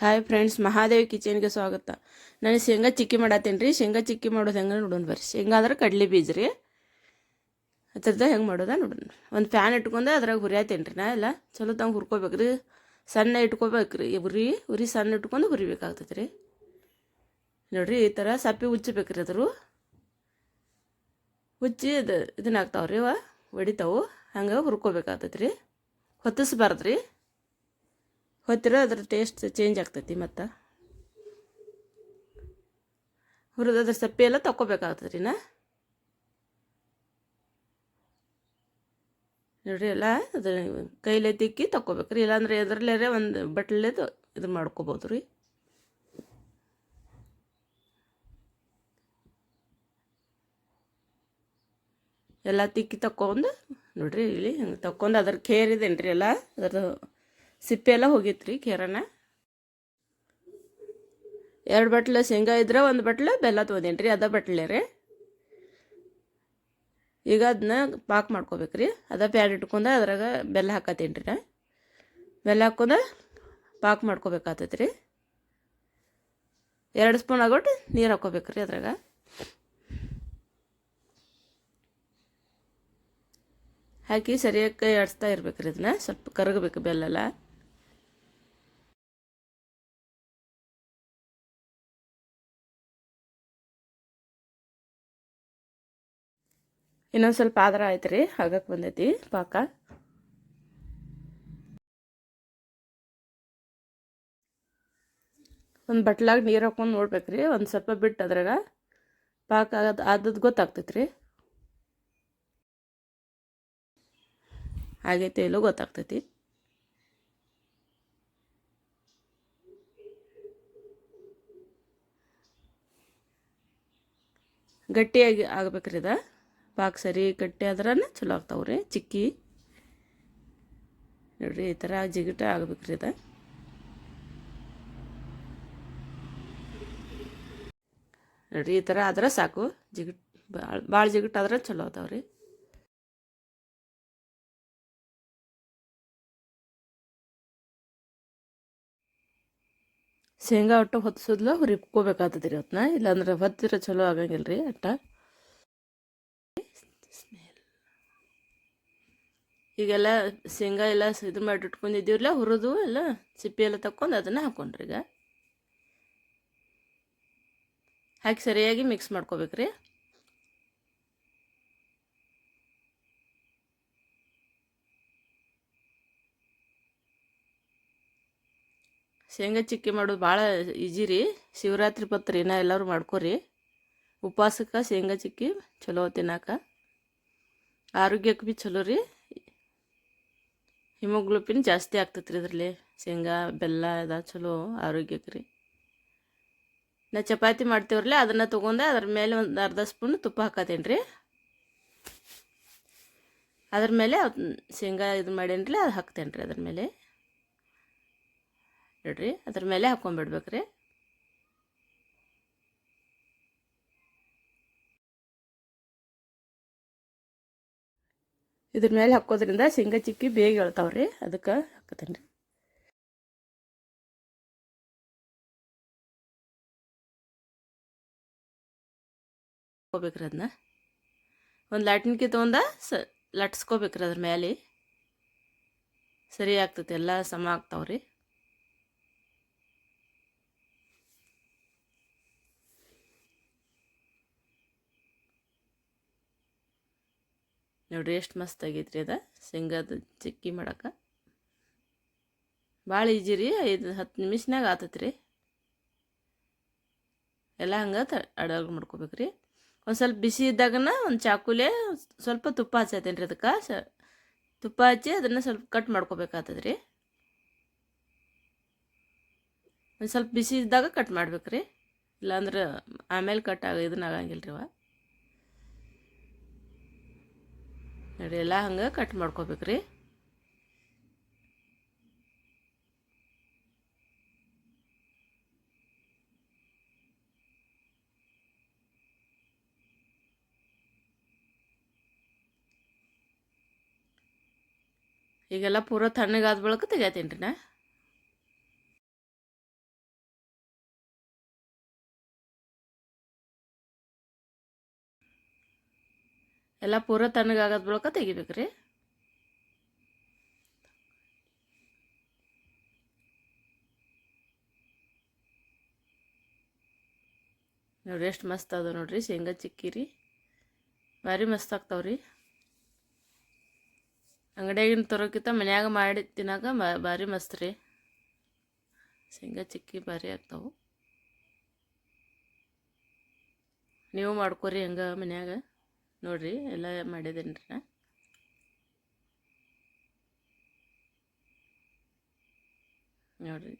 Hi friends Mahadevi ಕಿಚನ್ಗೆ ಸ್ವಾಗತ. ನಾನು ಶೇಂಗಾ ಚಿಕ್ಕಿ ಮಾಡತ್ತೀನಿ ರೀ. ಶೇಂಗಾ ಚಿಕ್ಕಿ ಮಾಡೋದು ಹೆಂಗೆ ನೋಡೋಣ ಬರ್ರಿ. ಶೇಂಗಾ ಅಂದ್ರೆ ಕಡಲೆ ಬೀಜ ರೀ. ಅದ್ರದ್ದು ಹೆಂಗೆ ಮಾಡೋದ ನೋಡೋಣ. ಒಂದು ಫ್ಯಾನ್ ಇಟ್ಕೊಂಡು ಅದ್ರಾಗ ಹುರಿಯತ್ತೀನಿ ರೀ ನಾ ಎಲ್ಲ. ಚಲೋ ತಂಗೆ ಹುರ್ಕೋಬೇಕು ರೀ. ಸಣ್ಣ ಇಟ್ಕೋಬೇಕು ರೀ. ಉರಿ ಉರಿ ಸಣ್ಣ ಇಟ್ಕೊಂಡು ಹುರಿಬೇಕಾಗ್ತದೆ ರೀ. ನೋಡಿರಿ, ಈ ಥರ ಸಪ್ಪಿ ಉಚ್ಚಬೇಕು ರೀ ಅದ್ರು ಉಚ್ಚಿ ಇದು ಇದನ್ನ ರೀ ಅವ. ಹೊಡಿತಾವು. ಹಂಗೆ ಹುರ್ಕೋಬೇಕಾಗ್ತೈತೆ ರೀ. ಹೊತ್ತಿಸ್ಬಾರ್ದು ರೀ. ಹೊತ್ತಿರ ಅದ್ರ ಟೇಸ್ಟ್ ಚೇಂಜ್ ಆಗ್ತೈತಿ ಮತ್ತು. ಹುರಿದ ಅದ್ರ ಸಪ್ಪೆ ಎಲ್ಲ ತಕ್ಕೋಬೇಕಾಗ್ತದೆ ರೀ ನಾ. ನೋಡ್ರಿ ಎಲ್ಲ ಅದು ಕೈಲೇ ತಿಕ್ಕಿ ತಕ್ಕೋಬೇಕು ರೀ ಇಲ್ಲಾಂದ್ರೆ ಎದ್ರಲ್ಲೇ ಒಂದು ಬಟ್ಲೇದು ಇದು ಮಾಡ್ಕೋಬೋದು ರೀ ಎಲ್ಲ ತಿಕ್ಕಿ ತಕ್ಕೊಂಡು ನೋಡ್ರಿ ಇಲ್ಲಿ ಹಿಂಗೆ ತಕ್ಕೊಂಡು ಅದ್ರ ಖೇರಿದೇನು ರೀ ಎಲ್ಲ ಅದ್ರ ಸಿಪ್ಪೆ ಎಲ್ಲ ಹೋಗಿತ್ತು ರೀ ಎರಡು ಬಟ್ಲೆ ಶೇಂಗಾ ಇದ್ರೆ ಒಂದು ಬಟ್ಲೆ, ಬೆಲ್ಲ ತೊಗೊಂಡೇನಿ ರೀ ಅದ ಬಟ್ಲೆ ರೀ. ಈಗ ಅದನ್ನ ಪಾಕ್ ಮಾಡ್ಕೋಬೇಕು ರೀ ಅದ ಪ್ಯಾಡ್ ಇಟ್ಕೊಂಡು ಅದ್ರಾಗ ಬೆಲ್ಲ ಹಾಕತ್ತೀನಿ ರೀ ನಾ. ಬೆಲ್ಲ ಹಾಕ್ಕೊಂಡು ಪಾಕ್ ಮಾಡ್ಕೋಬೇಕಾಗ್ತೈತೆ ರೀ ಎರಡು ಸ್ಪೂನ್ ಆಗೋಟ್ಟು ನೀರು ಹಾಕ್ಕೋಬೇಕು ರೀ ಅದ್ರಾಗ. ಹಾಕಿ ಸರಿಯಾಗಿ ಕೈ ಆಡಿಸ್ತಾ ಇರ್ಬೇಕು ರೀ ಅದನ್ನ ಸ್ವಲ್ಪ ಕರಗಬೇಕು ಬೆಲ್ಲೆಲ್ಲ. ಇನ್ನೊಂದು ಸ್ವಲ್ಪ ಆದ್ರೆ ಆಯ್ತು ರೀ ಆಗಕ್ಕೆ ಬಂದೈತಿ, ಪಾಕ. ಒಂದು ಬಟ್ಲಾಗ ನೀರು ಹಾಕೊಂಡು ನೋಡ್ಬೇಕು ರೀ ಒಂದು ಸ್ವಲ್ಪ ಬಿಟ್ಟು ಅದ್ರಾಗ ಪಾಕ ಆಗದು ಆದದ್ದು ಗೊತ್ತಾಗ್ತೈತೆ ರೀ ಆಗೈತೆ ಇಲ್ಲೋ ಗೊತ್ತಾಗ್ತೈತಿ. ಗಟ್ಟಿಯಾಗಿ ಆಗ್ಬೇಕ್ರಿ ಅದ ಪಾಕ್ ಸರಿ ಕಟ್ಟಿ ಆದ್ರೆ ಚಲೋ ಆಗ್ತಾವೆ ರೀ ಚಿಕ್ಕಿ. ನೋಡ್ರಿ, ಈ ಥರ ಜಿಗಿಟ ಆಗ್ಬೇಕ್ರಿ ಅದ. ನೋಡ್ರಿ, ಈ ಥರ ಆದ್ರೆ ಸಾಕು, ಜಿಗಿಟ್ ಭಾಳ ಭಾಳ ಜಿಗಿಟ್ ಆದ್ರೆ ಚಲೋ ಅದಾವೆ ರೀ ಶೇಂಗಾ ಒಟ್ಟು ಹೊತ್ತಿಸೋದ್ಲ ಹುರಿಕೋಬೇಕಾಗ್ತದೆ ರೀ ಅವತ್ತನ್ನ ಇಲ್ಲಾಂದ್ರೆ ಹೊತ್ತಿರ ಚಲೋ ಆಗಂಗಿಲ್ಲ ರೀ ಅಟ್ಟ. ಈಗೆಲ್ಲ ಶೇಂಗಾ ಎಲ್ಲ ಇದು ಮಾಡಿ ಇಟ್ಕೊಂಡಿದ್ದೀವಲ್ಲ ಹುರಿದು ಎಲ್ಲ ಸಿಪ್ಪೆ ಎಲ್ಲ ತಕ್ಕೊಂಡು ಅದನ್ನು ಹಾಕ್ಕೊಂಡ್ರಿ ಈಗ. ಹಾಕಿ ಸರಿಯಾಗಿ ಮಿಕ್ಸ್ ಮಾಡ್ಕೋಬೇಕ್ರಿ. ಶೇಂಗಾ ಚಿಕ್ಕಿ ಮಾಡೋದು ಭಾಳ ಈಜಿ ರೀ. ಶಿವರಾತ್ರಿ ಪತ್ರ ಏನೋ ಎಲ್ಲರೂ ಮಾಡ್ಕೊರಿ. ಉಪವಾಸಕ್ಕೆ ಶೇಂಗಾ ಚಿಕ್ಕಿ ಚಲೋ ತಿನ್ನಾಕ. ಆರೋಗ್ಯಕ್ಕೆ ಭೀ ಚಲೋ ರೀ. ಹಿಮೋಗ್ಲೋಬಿನ್ ಜಾಸ್ತಿ ಆಗ್ತೈತ್ರಿ ರೀ ಇದರಲ್ಲಿ. ಶೇಂಗಾ, ಬೆಲ್ಲ ಅದ ಚಲೋ ಆರೋಗ್ಯಕ್ಕೆ ರೀ. ನಾ ಚಪಾತಿ ಮಾಡ್ತೀವ್ರಲ್ಲ, ಅದನ್ನು ತೊಗೊಂಡೆ ಅದ್ರ ಮೇಲೆ ಒಂದು ಅರ್ಧ ಸ್ಪೂನ್ ತುಪ್ಪ ಹಾಕತ್ತೇನೆ ರೀ. ಅದ್ರ ಮೇಲೆ ಶೇಂಗಾ ಇದು ಮಾಡೇನಿ ರೀ, ಅದು ಹಾಕ್ತೇನೆ ರೀ ಅದ್ರ ಮೇಲೆ. ನೋಡ್ರಿ, ಅದ್ರ ಮೇಲೆ ಹಾಕೊಂಡ್ಬಿಡ್ಬೇಕ್ರಿ ಇದ್ರ ಮೇಲೆ ಹಾಕೋದ್ರಿಂದ ಶೇಂಗಾ ಚಿಕ್ಕಿ ಬೇಗ ಹೇಳ್ತಾವ್ರಿ ಅದಕ್ಕೆ ಹಾಕತೇನೆ ರೀ ಅದನ್ನ ಒಂದು ಲಾಟಿನ್ಕಿ ತೊಗೊಂಡ ಸ ಲಟ್ಸ್ಕೋಬೇಕ್ರಿ ಅದ್ರ ಮೇಲೆ ಸರಿ ಆಗ್ತೈತೆ, ಎಲ್ಲ ಸಮ ಆಗ್ತಾವ್ರಿ. ನೋಡಿರಿ, ಎಷ್ಟು ಮಸ್ತ್ ಆಗೈತ್ರಿ ಅದ. ಶೇಂಗಾದ ಚಿಕ್ಕಿ ಮಾಡಕ್ಕೆ ಭಾಳ ಈಜಿ ರೀ, ಐದು ಹತ್ತು ನಿಮಿಷನಾಗ ಆತತ್ರಿ. ಎಲ್ಲ ಹಂಗೆ ತ ಅಡಗೆ ಮಾಡ್ಕೋಬೇಕು ರೀ ಒಂದು ಸ್ವಲ್ಪ ಬಿಸಿ ಇದ್ದಾಗನ ಒಂದು ಚಾಕುಲೆ ಸ್ವಲ್ಪ ತುಪ್ಪ ಹಚ್ಚತ್ತೇನೆ ರೀ ಅದಕ್ಕೆ. ಸ, ತುಪ್ಪ ಹಚ್ಚಿ ಅದನ್ನು ಸ್ವಲ್ಪ ಕಟ್ ಮಾಡ್ಕೋಬೇಕಾಗ್ತದೆ ರೀ ಒಂದು ಸ್ವಲ್ಪ ಬಿಸಿ ಇದ್ದಾಗ ಕಟ್ ಮಾಡ್ಬೇಕು ರೀ ಇಲ್ಲಾಂದ್ರೆ ಆಮೇಲೆ ಕಟ್ ಆಗ, ಇದನ್ನ ಆಗಂಗಿಲ್ಲ ರೀ ಅವ. ನೋಡಿ ಎಲ್ಲ ಹಂಗೆ ಕಟ್ ಮಾಡ್ಕೋಬೇಕು ರೀ ಈಗೆಲ್ಲ ಪೂರ ತಣ್ಣಗಾದ ಬಳಿಕ ತೆಗಿತೀನಿ ರೀ ನಾ? ಎಲ್ಲ ಪೂರ ತಣ್ಣಗಾಗದ ಬಳಿಕ ತೆಗಿಬೇಕು ರೀ ನೋಡ್ರಿ ಎಷ್ಟು ಮಸ್ತ್ ಅದ ನೋಡ್ರಿ ಶೇಂಗಾ ಚಿಕ್ಕಿರಿ ಭಾರಿ ಮಸ್ತ್ ಆಗ್ತಾವ್ರಿ. ಅಂಗಡಿಯಾಗಿನ ತರೋಕ್ಕಿಂತ ಮನ್ಯಾಗ ಮಾಡಿ ತಿನ್ನಾಗ ಭಾರಿ ಮಸ್ತ್ ರೀ. ಶೇಂಗಾ ಚಿಕ್ಕಿ ಭಾರಿ ಆಗ್ತಾವೆ. ನೀವು ಮಾಡ್ಕೊರಿ ಹಂಗೆ ಮನ್ಯಾಗ. ನೋಡ್ರಿ, ಎಲ್ಲ ಮಾಡಿದೇನ್ರಿ? ನೋಡ್ರಿ,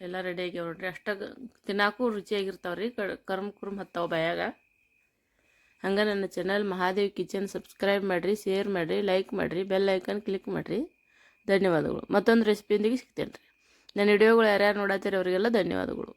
ಎಲ್ಲ ರೆಡಿ ಆಗ್ಯಾವ ನೋಡ್ರಿ. ಅಷ್ಟಾಗ ತಿನ್ನಾಕು ರುಚಿಯಾಗಿರ್ತಾವ ರೀ ಕರ್ಮ್ ಕುರ್ಮ್ ಹತ್ತಾವ ಬಾಯಾಗ. ಹಂಗೆ ನನ್ನ ಚಾನಲ್ ಮಹಾದೇವ್ ಕಿಚನ್ ಸಬ್ಸ್ಕ್ರೈಬ್ ಮಾಡಿರಿ ಶೇರ್ ಮಾಡಿರಿ ಲೈಕ್ ಮಾಡಿರಿ ಬೆಲ್ ಐಕನ್ ಕ್ಲಿಕ್ ಮಾಡಿರಿ. ಧನ್ಯವಾದಗಳು. ಮತ್ತೊಂದು ರೆಸಿಪಿಯೊಂದಿಗೆ ಸಿಗ್ತೇನೆ ರೀ ನನ್ನ ವಿಡಿಯೋಗಳು ಯಾರ್ಯಾರು ನೋಡತ್ತೀರಿ ಅವರಿಗೆಲ್ಲ ಧನ್ಯವಾದಗಳು.